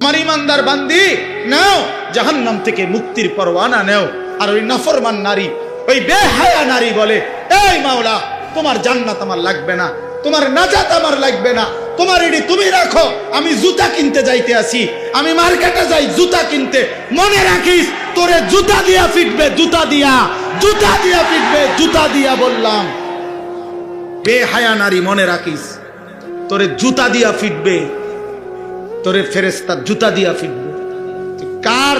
আমার ইমানদার বান্দি, নাও, জাহান্নাম থেকে মুক্তির পরওয়ানা নেও। আর ওই নফরমান নারী, ওই বেহায়া নারী বলে, এই মাওলা, তোমার জান্নাত আমার লাগবে না, তোমার নাজাত আমার লাগবে না, তোমার এডি তুমি রাখো, আমি জুতা কিনতে যাইতে আসি, আমি মার্কেটে যাই, জুতা কিনতে। মনে রাখিস, তোরে জুতা দিয়া ফিটবে, জুতা দিয়া জুতা দিয়া ফিটবে, জুতা দিয়া বললাম। বেহায়া নারী, মনে রাখিস, তোরে জুতা দিয়া ফিটবে তোরে ফেরেস্তার জুতা দিয়া ফিরবে। কার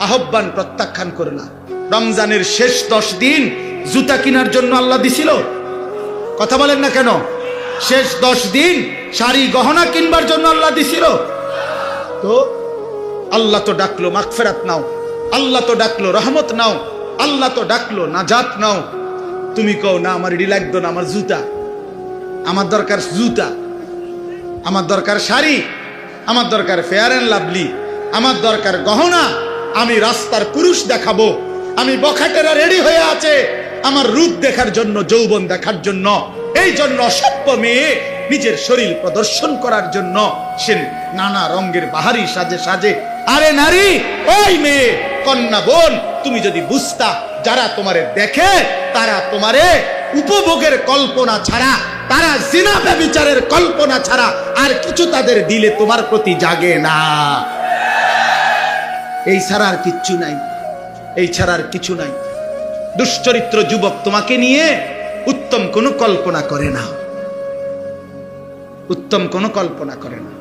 আহ্বান প্রত্যাখ্যান করলা রমজানের শেষ দশ দিন জুতা কেনার জন্য আল্লাহ দিছিল। কথা বলেন না কেন? শেষ দশ দিন শাড়ি গহনা কিনবার জন্য আল্লাহ দিছিল। তো আল্লাহ তো ডাকলো, মাগফেরাত নাও। আল্লাহ তো ডাকলো, রহমত নাও। আল্লাহ তো ডাকলো, নাজাত নাও। তুমি কও, না, আমার এডি লাগতো না, আমার জুতা। আমার দরকার জুতা। আমার দরকার শাড়ি। আমার দরকার ফেয়ার অ্যান্ড লাভলি আমার দরকার গহনা, আমি রাস্তার পুরুষ দেখাবো, আমি বখাটেরা রেডি হয়ে আছে, আমার রূপ দেখার জন্য, যৌবন দেখার জন্য, এই জন্য অসভ্য মেয়ে নিজের শরীর প্রদর্শন করার জন্য সে নানা রঙের বাহারি সাজে সাজে, আরে নারী, ওই মেয়ে, কন্যা বোন, তুমি যদি বুঝতা, যারা তোমারে দেখে, তারা তোমারে উপভোগের কল্পনা ছাড়া তারা জিনা ব্যবিচারের কল্পনা ছাড়া আর কিছু তাদের দিলে তোমার প্রতি জাগে না। এই ছাড়া আর কিচ্ছু নাই। এই ছাড়া আর কিছু নাই। দুশ্চরিত্র যুবক তোমাকে নিয়ে উত্তম কোনো কল্পনা করে না। উত্তম কোনো কল্পনা করে না।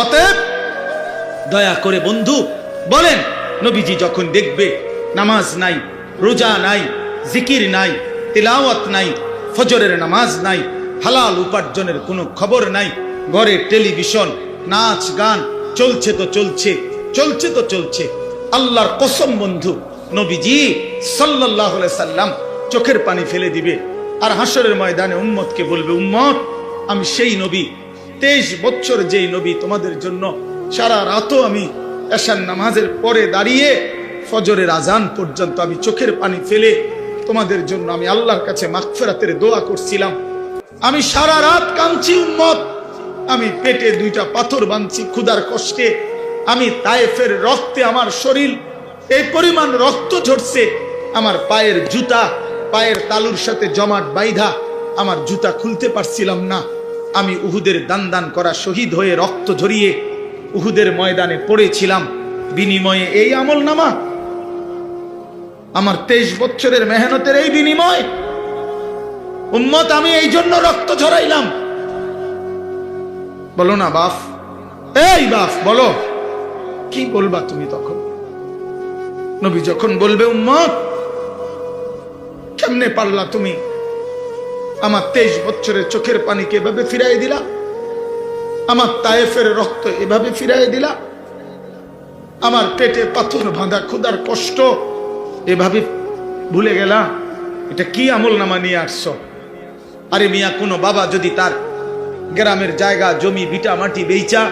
অতএব দয়া করে বন্ধু, বলেন, নবীজি যখন দেখবে নামাজ নাই, রোজা নাই, জিকির নাই, তিলাওয়াত নাই, ফজরের নামাজ নাই হালাল উপার্জনের কোনো খবর নাই। ঘরে টেলিভিশন, নাচ, গান, চলছে তো চলছে চলছে তো চলছে। আল্লাহর কসম বন্ধু, নবীজি সাল্লাহ সাল্লাম চোখের পানি ফেলে দিবে আর হাসরের ময়দানে উম্মতকে বলবে, উম্মত, আমি সেই নবী। তেইশ বছর যেই নবী তোমাদের জন্য সারা রাতও আমি এশার নামাজের পরে দাঁড়িয়ে ফজরের আজান পর্যন্ত আমি চোখের পানি ফেলে তোমাদের জন্য আমি আল্লাহর কাছে মাগফেরাতের দোয়া করছিলাম। আমি সারা রাত কাঁদছি, উম্মত। আমি পেটে দুইটা পাথর বাঁধছি ক্ষুধার কষ্টে। আমি তায়েফের রক্তে আমার শরীর, এই পরিমাণ রক্ত ঝরছে। আমার পায়ের জুতা, পায়ের তালুর সাথে জমাট বাইধা, আমার জুতা খুলতে পারছিলাম না। আমি উহুদের দান দান করা শহীদ হয়ে রক্ত ঝরিয়ে উহুদের ময়দানে পড়েছিলাম। বিনিময়ে এই আমল নামা আমার তেইশ বছরের মেহনতের এই বিনিময় উম্মত, আমি এই জন্য রক্ত ঝরাইলাম। বলো না, বাফ। এই বাফ, বলো। কি বলবা তুমি তখন? নবী যখন বলবে, উম্মত, কেমনে পারলা তুমি? আমার তেইশ বছরের চোখের পানিকে এভাবে ফিরাই দিলা? আমার তায়েফের রক্ত এভাবে ফিরাই দিলা? আমার পেটে পাথর বাঁধা ক্ষুদার কষ্ট এভাবে ভুলে গেলা? এটা কি আমল নামা নিয়ে আসছো? আরে মিয়া, কোনো বাবা যদি তার গ্রামের জায়গা, জমি বিটা মাটি বেইচা,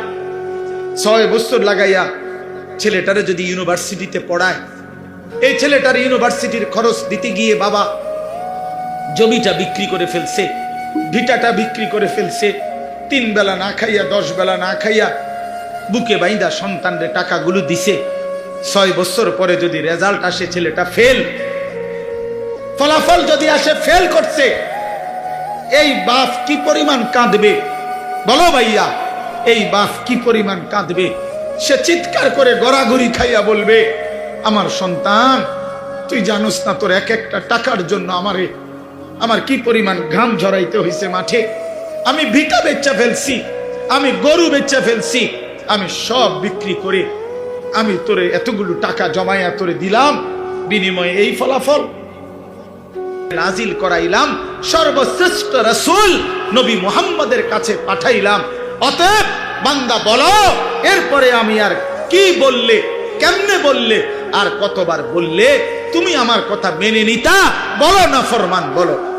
ছয় বছর লাগাইয়া ছেলেটারে যদি ইউনিভার্সিটিতে পড়ায়, এই ছেলেটার ইউনিভার্সিটির খরচ দিতে গিয়ে বাবা জমিটা বিক্রি করে ফেলছে, ভিটাটা বিক্রি করে ফেলছে, তিন বেলা না খাইয়া, দশ বেলা না খাইয়া বুকে বাইন্দা সন্তানরে টাকাগুলো দিছে, ছয় বছর পরে যদি রেজাল্ট আসে ছেলেটা ফেল, ফলাফল যদি আসে, ফেল করছে এই বাপ কি পরিমাণ কাঁদবে? বলো ভাইয়া, এই বাপ কি পরিমাণ কাঁদবে? সে চিৎকার করে গড়াগড়ি খাইয়া বলবে, আমার সন্তান, তুই জানোস না তোর এক একটা টাকার জন্য আমারে, আমার কি পরিমাণ ঘাম ঝরাইতে হয়েছে মাঠে? আমি ভিটা বেচা ফেলছি, আমি গরু বেচা ফেলছি, আমি সব বিক্রি করে আমি তোরে এতগুলো টাকা জমাইয়া তোরে দিলাম, বিনিময়ে এই ফলাফল নাজিল করাইলাম, সর্বশ্রেষ্ঠ রসুল নবী মোহাম্মদের কাছে পাঠাইলাম। অতএব বান্দা বলো, এরপরে আমি আর কি বললে, কেমনে বললে, আর কতবার বললে, তুমি আমার কথা মেনে নিতা, বলো না ফরমান, বলো।